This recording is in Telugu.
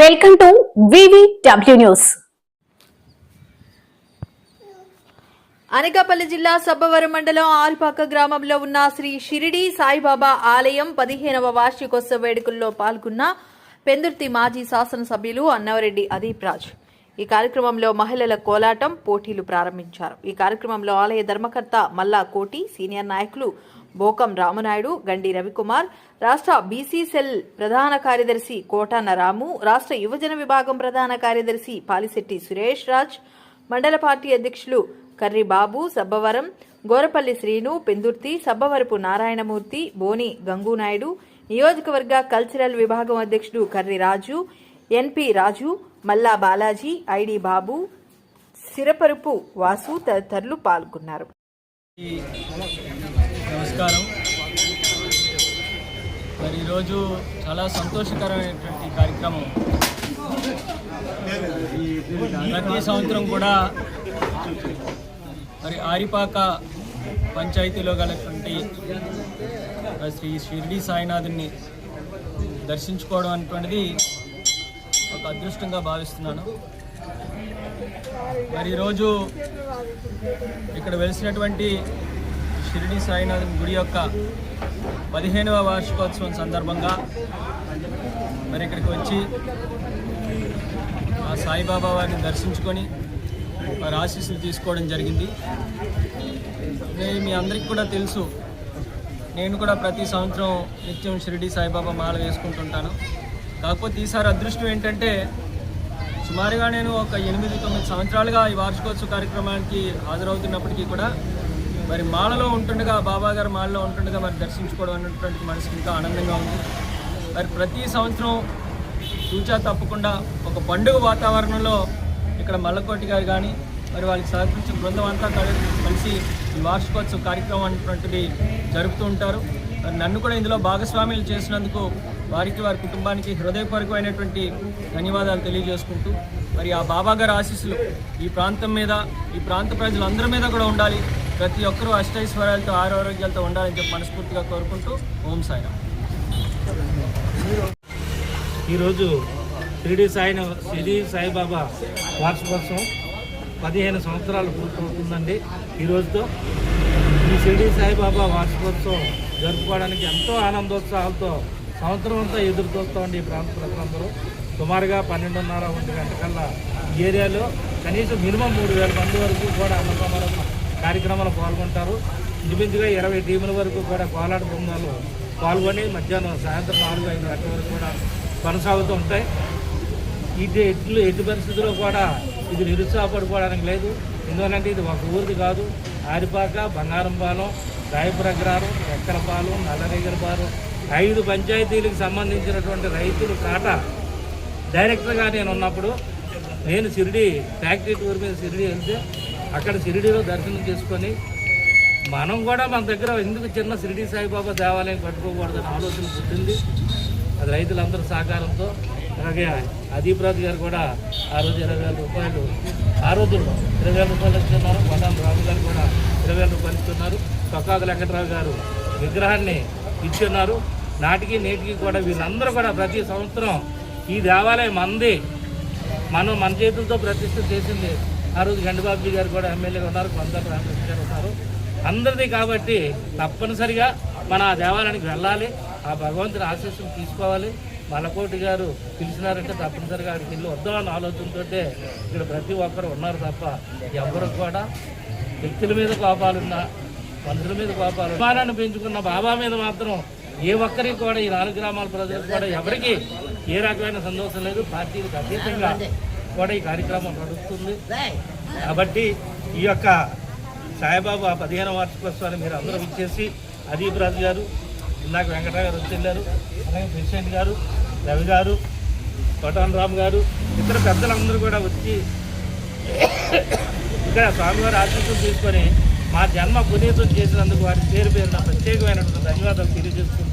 Welcome to VVW news. Anakapalli జిల్లా సబ్బవరం మండలం ఆల్పాక గ్రామంలో ఉన్న శ్రీ షిరిడి సాయిబాబా ఆలయం పదిహేనవ వార్షికోత్సవ వేడుకల్లో పాల్గొన్న పెందుర్తి మాజీ శాసనసభ్యులు అన్నవరెడ్డి అదీప్ రాజ్ ఈ కార్యక్రమంలో మహిళల కోలాటం పోటీలు ప్రారంభించారు. ఈ కార్యక్రమంలో ఆలయ ధర్మకర్త మల్లా కోటి సీనియర్ నాయకులు బోకం రామనాయుడు గండి రవికుమార్ రాష్ట్ర బీసీ సెల్ ప్రధాన కార్యదర్శి కోటాన రాము రాష్ట్ర యువజన విభాగం ప్రధాన కార్యదర్శి పాలిశెట్టి సురేష్ రాజ్ మండల పార్టీ అధ్యక్షులు కర్రి బాబు సబ్బవరం గోరపల్లి శ్రీను పెందుర్తి సబ్బవరపు నారాయణమూర్తి బోని గంగునాయుడు నియోజకవర్గ కల్చరల్ విభాగం అధ్యక్షుడు కర్రి రాజు ఎన్పి రాజు మల్లా బాలాజీ ఐడి బాబు సిరపరుపు వాసు తదితరులు పాల్గొన్నారు. నమస్కారం. మరి ఈరోజు చాలా సంతోషకరమైనటువంటి కార్యక్రమం. ప్రతి సంవత్సరం కూడా మరి ఆరిపాక పంచాయతీలో గలటువంటి శ్రీ షిర్డి సాయినాథుని దర్శించుకోవడం అనేటువంటిది ఒక అదృష్టంగా భావిస్తున్నాను. మరి ఈరోజు ఇక్కడ వెలిసినటువంటి షిరిడి సాయినాథ్ గుడి యొక్క పదిహేనవ వార్షికోత్సవం సందర్భంగా మరి ఇక్కడికి వచ్చి ఆ సాయిబాబా వారిని దర్శించుకొని వారి ఆశీస్సులు తీసుకోవడం జరిగింది. నేను మీ అందరికీ కూడా తెలుసు నేను కూడా ప్రతి సంవత్సరం నిత్యం షిరిడి సాయిబాబా మాల వేసుకుంటుంటాను. కాకపోతే ఈసారి అదృష్టం ఏంటంటే సుమారుగా నేను ఒక ఎనిమిది తొమ్మిది సంవత్సరాలుగా ఈ వార్షికోత్సవ కార్యక్రమానికి హాజరవుతున్నప్పటికీ కూడా మరి మాలలో ఉంటుండగా బాబా గారు మాలలో ఉంటుండగా మరి దర్శించుకోవడం అనేటువంటి మనసుకి ఇంకా ఆనందంగా ఉంది. మరి ప్రతి సంవత్సరం చూచా తప్పకుండా ఒక పండుగ వాతావరణంలో ఇక్కడ మల్లకోటి గారు కానీ మరి వాళ్ళకి సహకరించిన బృందం అంతా కలిసి ఈ వార్షికోత్సవ కార్యక్రమం అనేటువంటిది జరుపుతూ ఉంటారు. నన్ను కూడా ఇందులో భాగస్వామ్యులు చేసినందుకు వారికి వారి కుటుంబానికి హృదయపూర్వకమైనటువంటి ధన్యవాదాలు తెలియజేసుకుంటూ మరి ఆ బాబా గారి ఆశీస్సులు ఈ ప్రాంతం మీద ఈ ప్రాంత ప్రజలందరి మీద కూడా ఉండాలి. ప్రతి ఒక్కరూ అష్టైశ్వర్యాలతో ఆరోగ్యాలతో ఉండాలని చెప్పి మనస్ఫూర్తిగా కోరుకుంటూ ఓం సాయిరామ్. ఈరోజు షిరిడి సాయి షిరిడి సాయిబాబా వార్షికోత్సవం పదిహేను సంవత్సరాలు పూర్తవుతుందండి ఈ రోజుతో. ఈ షిరిడి సాయిబాబా వార్షికోత్సవం జరుపుకోవడానికి ఎంతో ఆనందోత్సాహాలతో సంవత్సరం అంతా ఎదురు చూస్తామండి ఈ ప్రాంత ప్రజలందరూ. సుమారుగా పన్నెండున్నర ఒంటి గంటకల్లా ఈ ఏరియాలో కనీసం మినిమం మూడు వేల మంది వరకు కూడా అన్నసమాన కార్యక్రమాలు పాల్గొంటారు. ఇంచుమించుగా ఇరవై టీముల వరకు కూడా కోలాట బృందాలు పాల్గొని మధ్యాహ్నం సాయంత్రం నాలుగు ఐదు గంటల వరకు కూడా కొనసాగుతూ ఉంటాయి. ఇది ఎట్లు ఎట్టి పరిస్థితుల్లో కూడా ఇది నిరుత్సాహపడిపోవడానికి లేదు. ఎందుకంటే ఇది ఒక ఊరిది కాదు. ఆరిపాక బంగారంపాలెం రాయపురగ్రారం ఎక్కలపాలెం నల్లరేగరపాలెం ఐదు పంచాయతీలకు సంబంధించినటువంటి రైతులు కాట. డైరెక్టర్గా నేను ఉన్నప్పుడు నేను షిరిడి ఫ్యాక్టరీ టూర్ మీద షిరిడి వెళ్తే అక్కడ షిరిడిలో దర్శనం చేసుకొని మనం కూడా మన దగ్గర ఎందుకు చిన్న షిరిడి సాయిబాబా దేవాలయం కట్టుకోకూడదని ఆలోచన పుట్టింది. అది రైతులందరి సహకారంతో అలాగే అదీప్ రాజు గారు కూడా ఆ రోజు ఇరవై వేల రూపాయలు ఆ రోజు ఇరవై వేల రూపాయలు ఇస్తున్నారు. కొడాలి రాము గారు కూడా ఇరవై వేల రూపాయలు ఇస్తున్నారు. చొక్కాకు వెంకటరావు గారు విగ్రహాన్ని ఇచ్చున్నారు నాటికి నేటికి కూడా వీళ్ళందరూ కూడా ప్రతి సంవత్సరం ఈ దేవాలయం మంది మనం మన చేతులతో ప్రతిష్ట చేసింది. ఆ రోజు గండిబాబుజీ గారు కూడా ఎమ్మెల్యేగా ఉన్నారు. కొందరు రామకృష్ణ గారు ఉన్నారు. అందరిది కాబట్టి తప్పనిసరిగా మన ఆ దేవాలయానికి వెళ్ళాలి. ఆ భగవంతుని ఆశీస్సులు తీసుకోవాలి. మలకోటి గారు పిలిచినారంటే తప్పనిసరిగా ఆడికి వెళ్ళి వద్దామన్న ఆలోచనతో ఇక్కడ ప్రతి ఒక్కరు ఉన్నారు తప్ప ఎవరు కూడా వ్యక్తుల మీద కోపాలున్నా మనుషుల మీద కోపాలు అభిమానాన్ని పెంచుకున్న బాబా మీద మాత్రం ఏ ఒక్కరికి కూడా ఈ నాలుగు గ్రామాల ప్రజలకు కూడా ఎవరికి ఏ రకమైన సంతోషం లేదు. పార్టీలకు అతీతంగా కూడా ఈ కార్యక్రమం నడుస్తుంది. కాబట్టి ఈ యొక్క సాయిబాబా పదిహేను వార్షికోత్సవాన్ని మీరు అందరూ ఇచ్చేసి అదీప్ రాజు గారు ఇందాక వెంకటరావు గారు వచ్చి వెళ్ళారు అలాగే ప్రెసిడెంట్ గారు రవి గారు కోటాన్ రామ్ గారు ఇతర పెద్దలందరూ కూడా వచ్చి ఇక్కడ స్వామివారి ఆశీస్సులు తీసుకొని మా జన్మ పునీతం చేసినందుకు వారి పేరు పేరున ప్రత్యేకమైనటువంటి ధన్యవాదాలు తెలియజేసుకుంటున్నాను